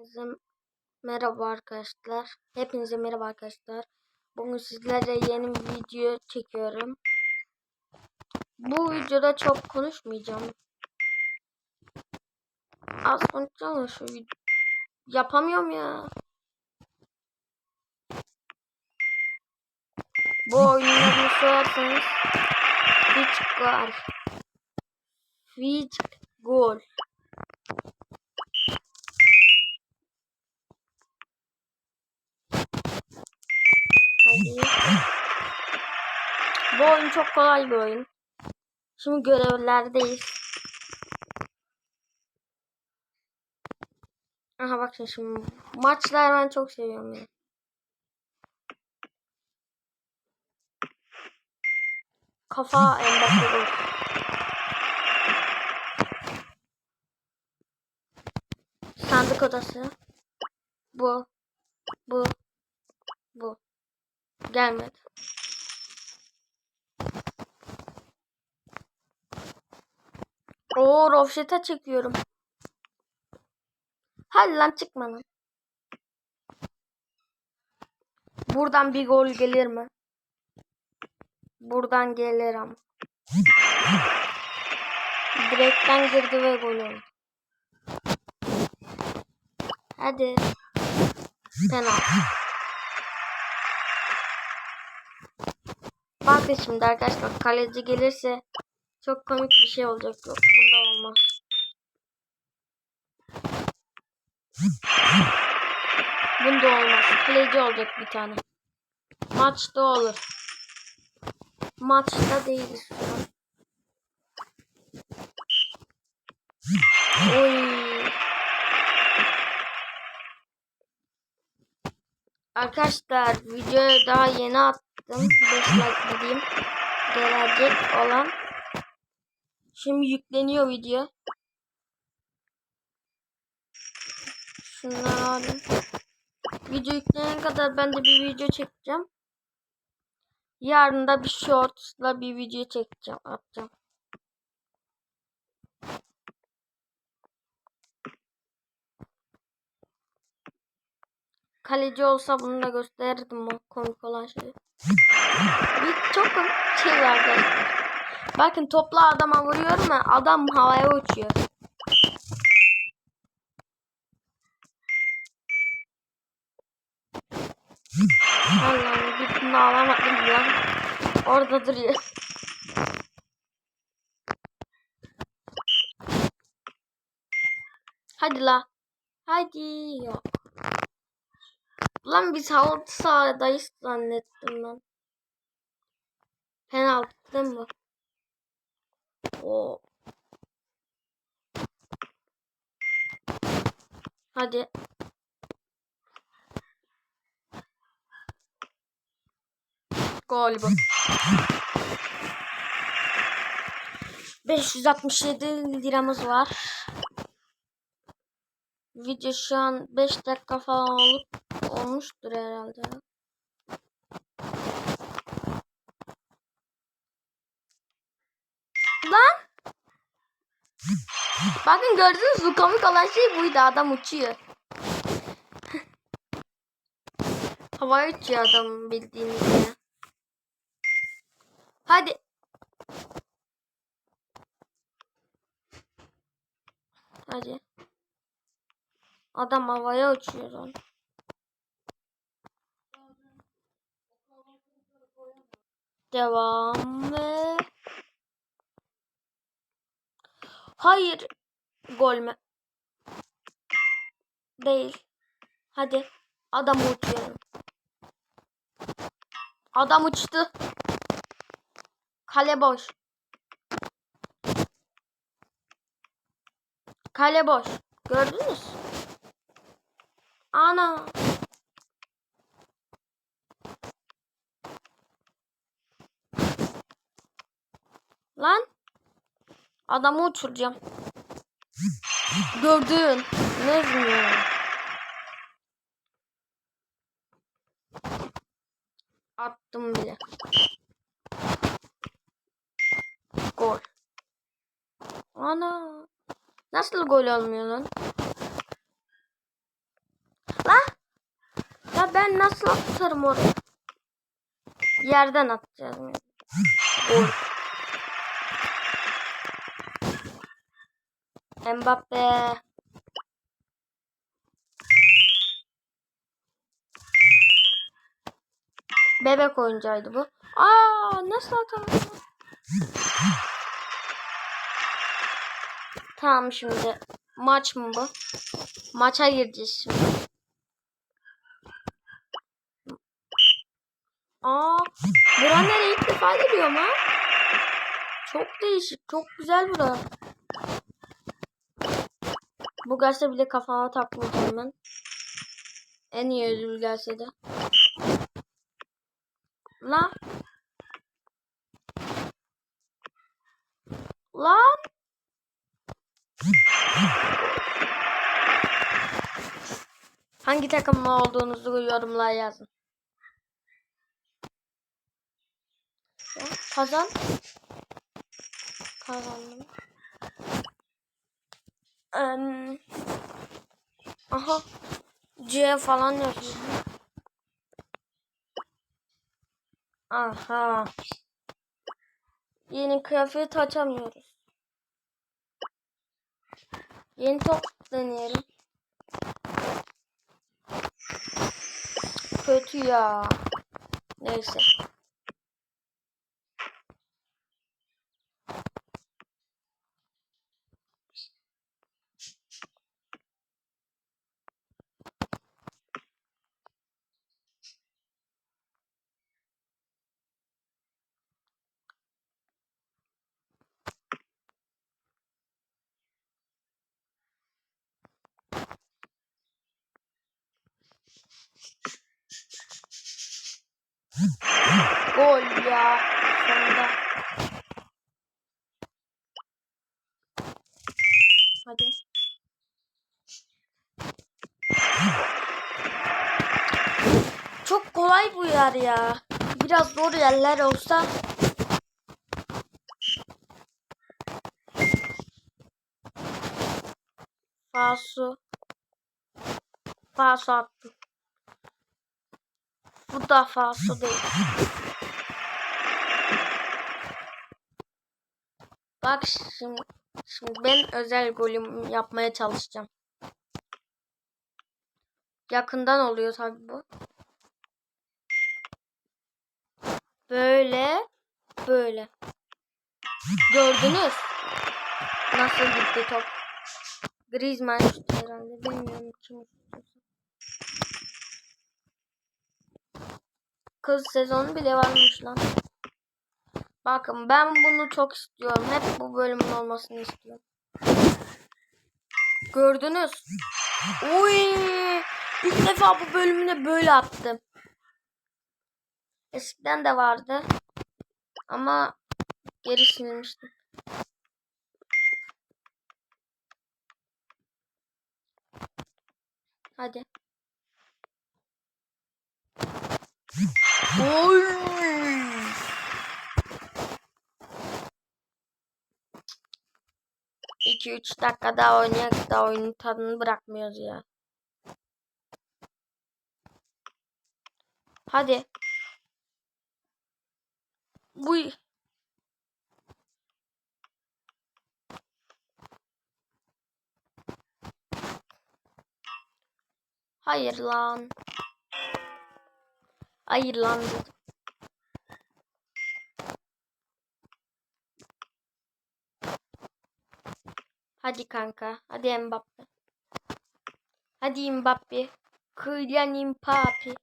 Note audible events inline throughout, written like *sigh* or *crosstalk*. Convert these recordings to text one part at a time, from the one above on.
Hepinize merhaba arkadaşlar. Hepinize merhaba arkadaşlar. Bugün sizlere yeni bir video çekiyorum. Bu videoda çok konuşmayacağım. Az konuşacağım şu vid- yapamıyorum ya. Bu oyunları sorarsanız Fitch Goal. Fitch Goal. Bu oyun çok kolay bir oyun. Şimdi görevlerdeyiz. Aha bak şimdi, maçlar ben çok seviyorum ya. Kafa Mbappe gol. Sandık odası. Bu. Bu. Gelmedi. Oo roşeta çekiyorum. Hadi lan çıkma lan. Buradan bir gol gelir mi? Buradan gelir ama. Direkten girdi ve gol oldu. Hadi. Penaltı. Bakın şimdi arkadaşlar kaleci gelirse çok komik bir şey olacak. Yok bunda olmaz. Bunda olmaz. Kaleci olacak bir tane. Maçta olur. Maçta değiliz. Oy. Arkadaşlar videoyu daha yeni attım. 5 like gideyim. Gelecek olan. Şimdi yükleniyor video. Şunları alayım. Video yüklenene kadar ben de bir video çekeceğim. Yarın da bir shortsla bir video çekeceğim. Atacağım. Kaleci olsa bunu da gösterirdim o komik olan şeyi. Bir çok komik şey var arkadaşlar. Bakın topla adama vuruyorum ya adam havaya uçuyor. Allah'ım bir bunu alamadım lan. Orada duruyor. Hadi la. Hadi yok. Lan biz halı sahadayız zannettim ben. Penaltı değil mi? Oo. Hadi. Galiba. 567 liramız var. Video şu an 5 dakika falan olup olmuştur herhalde. Lan! Bakın gördünüz mü komik olan şey buydu adam uçuyor. *laughs* Havaya uçuyor adam bildiğiniz ya. Hadi. Hadi. Adam havaya uçuyor lan. Devam Hayır. Gol mü? Değil. Hadi. Adam uçuyorum. Adam uçtu. Kale boş. Kale boş. Gördünüz? Ana. Lan. Adamı uçuracağım. Gördün. Ne bilmiyorum. Attım bile. Gol. Ana. Nasıl gol olmuyor lan? Ben nasıl atarım oraya? Yerden atacağız. Gol. Mbappe. Bebek oyuncağıydı bu. Aa nasıl atamam? Tamam şimdi. Maç mı bu? Maça gireceğiz şimdi. Aa, bura ilk defa geliyorum ha? Çok değişik, çok güzel bura. Bu gelse bile kafama takmayacağım ben. En iyi ödül gelse de. Lan. Lan. Hangi takımlı olduğunuzu yorumlara yazın. Ya, Kazan. Kazandım. Em, aha. C falan yazıyor. Aha. Yeni kıyafet açamıyoruz. Yeni top deneyelim. Kötü ya. Neyse. Gol ya. Sonunda. Hadi. Çok kolay bu yer ya. Biraz zor yerler olsa. Fasu. Fasu attı. Bu da fasu değil. Bak şimdi, şimdi ben özel golüm yapmaya çalışacağım. Yakından oluyor tabii bu. Böyle, böyle. Gördünüz. Nasıl gitti top? Griezmann şutu herhalde. Bilmiyorum kim. Kız sezonu bile varmış lan. Bakın ben bunu çok istiyorum. Hep bu bölümün olmasını istiyorum. Gördünüz. Uy! İlk defa bu bölümüne böyle attım. Eskiden de vardı. Ama geri silmiştim. Hadi. Oy! İki üç dakika daha oynayak da oyunun tadını bırakmıyoruz ya. Hadi. Bu Hayır lan. Hayır lan dedim. Hadi kanka. Hadi Mbappe. Hadi Mbappe. Kylian Mbappe.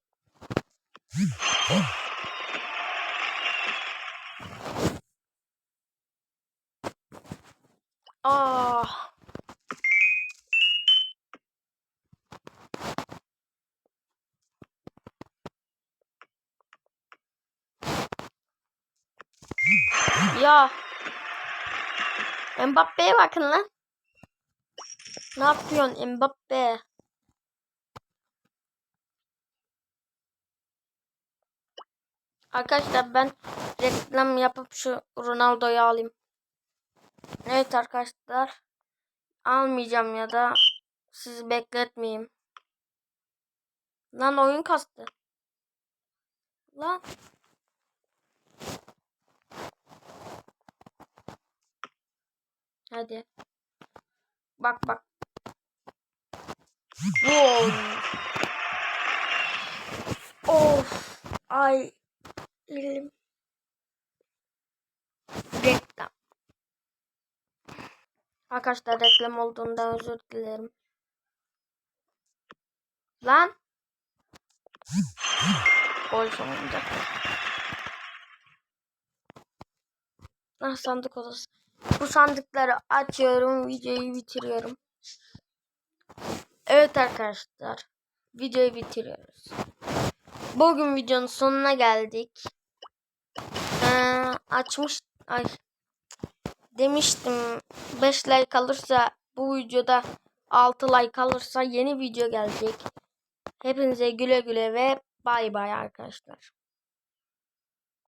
Ah. Ya. Mbappe'ye bakın lan. Ne yapıyorsun Mbappe? Arkadaşlar ben reklam yapıp şu Ronaldo'yu alayım. Evet arkadaşlar. Almayacağım ya da sizi bekletmeyeyim. Lan oyun kastı. Lan. Hadi. Bak bak. Wow. Of. Ay. Elim. Reklam. Arkadaşlar reklam olduğundan özür dilerim. Lan. Gol sonunda. Ah sandık odası. Bu sandıkları açıyorum. Videoyu bitiriyorum. Evet arkadaşlar. Videoyu bitiriyoruz. Bugün videonun sonuna geldik. Ee, açmış ay demiştim 5 like alırsa bu videoda 6 like alırsa yeni video gelecek. Hepinize güle güle ve bay bay arkadaşlar.